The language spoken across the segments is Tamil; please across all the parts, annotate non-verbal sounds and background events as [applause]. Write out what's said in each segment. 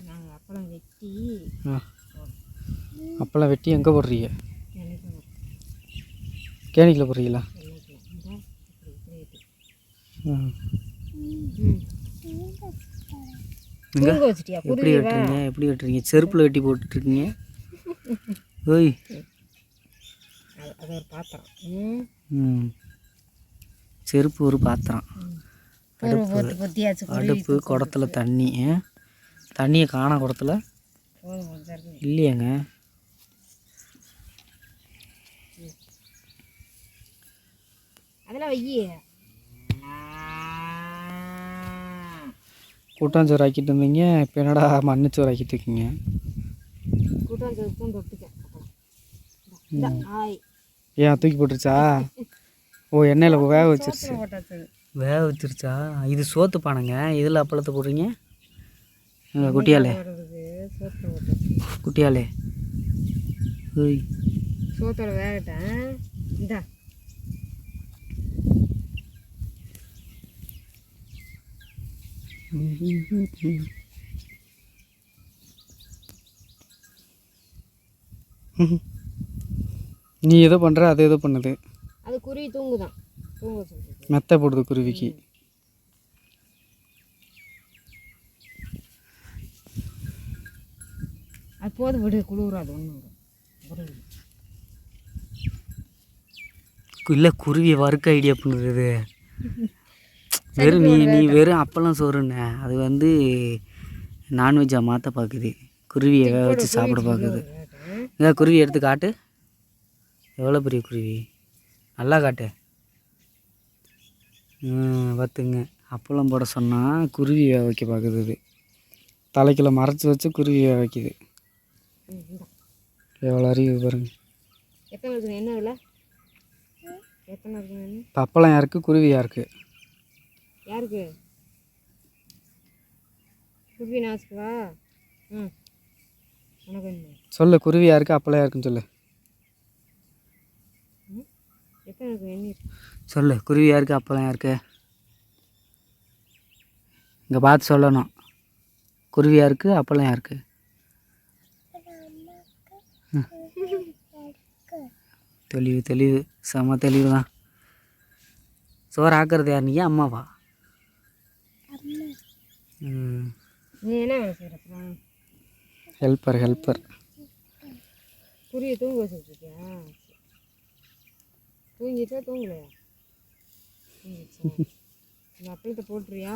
நாங்கள் அப்பளம் வெட்டி ஆ. அப்போல்லாம் வெட்டி எங்கே போடுறீங்க? கேணிக்கில் போடுறீங்களா? எப்படி வெட்டுறீங்க? எப்படி வெட்டுறீங்க? செருப்பில் வெட்டி போட்டுட்ருக்கீங்க? ஓய். அது ஒரு பாத்திரம். ம். செருப்பு ஒரு பாத்திரம். குருவி அடுப்பு குடத்துல தண்ணி? தண்ணியை காண குடத்துல. இல்லையேங்க. கூட்டாஞ்சோறு ஆக்கிட்டு இருந்தீங்க இப்போ என்னடா மண்ணுச்சோறு ஆக்கிட்டு இருக்கீங்க? ஏன் தூக்கி போட்டுருச்சா? ஓ எண்ணெயில் வேக வச்சிருச்சு. வேக வச்சிருச்சா? இது சோத்து பானைங்க இதில் அப்பளத்தை போடுறீங்க? குட்டியாலே? குட்டியாலே? ஓய் சோத்தோட வேகட்டேன் இந்தா. நீ ஏதோ பண்ணுற அது ஏதோ பண்ணுது. அது குருவி தூங்குதான். தூங்க மெத்தை போடுது குருவிக்கு. அது போதும் விடு. குளிராது ஒன்றும் இல்லை குருவியை வறுக்க ஐடியா பண்ணுறது. [laughs] வெறும் நீ நீ வெறும் அப்பளம் சோறுண்ணே அது வந்து நான்வெஜ்ஜாக மாற்ற பார்க்குது குருவியை வேக வச்சு சாப்பிட பார்க்குது. இதான் குருவி எடுத்து காட்டு. எவ்வளோ பெரிய குருவி? நல்லா காட்டு. பார்த்துங்க அப்பளம் போட சொன்னால் குருவி வேக வைக்க பார்க்குது இது. தலைக்குள்ள மறைச்சி வச்சு குருவி வேக வைக்குது. எவ்வளோ அறிவு பாருங்க. எத்தனை இருக்குது என்ன விலை? எத்தனை இருக்குது என்ன இப்போ அப்பளம் யாருக்கு? குருவி யாருக்கு? யாருக்கு? குருவி நாச்சுக்குவா ம். உனக்கு என்ன? சொல்லு குருவி யாருக்கு அப்பளம் யாருக்குன்னு சொல்லு. எத்தனை இருக்குது எண்ணி சொல்லு குருவி யாருக்கு அப்பளம் யாருக்கு? இங்கே பார்த்து சொல்லணும். குருவி யாருக்கு அப்பளம் யாருக்கு. தெளிவு தெளிவு. செம தெளிவு தான் சோறு ஆக்குறது யார் நீயா அம்மாவா? ஹெல்ப்பர் ஹெல்ப்பர் குருவியை தூங்க வச்சுருக்கியா தூங்கிச்சா தூங்கலையா? அப்பளத்தை போட்டுறியா?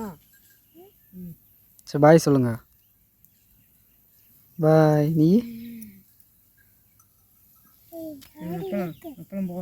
சரி பாய் சொல்லுங்க. பாய் நீ? அப்பளம் அப்பளம் போ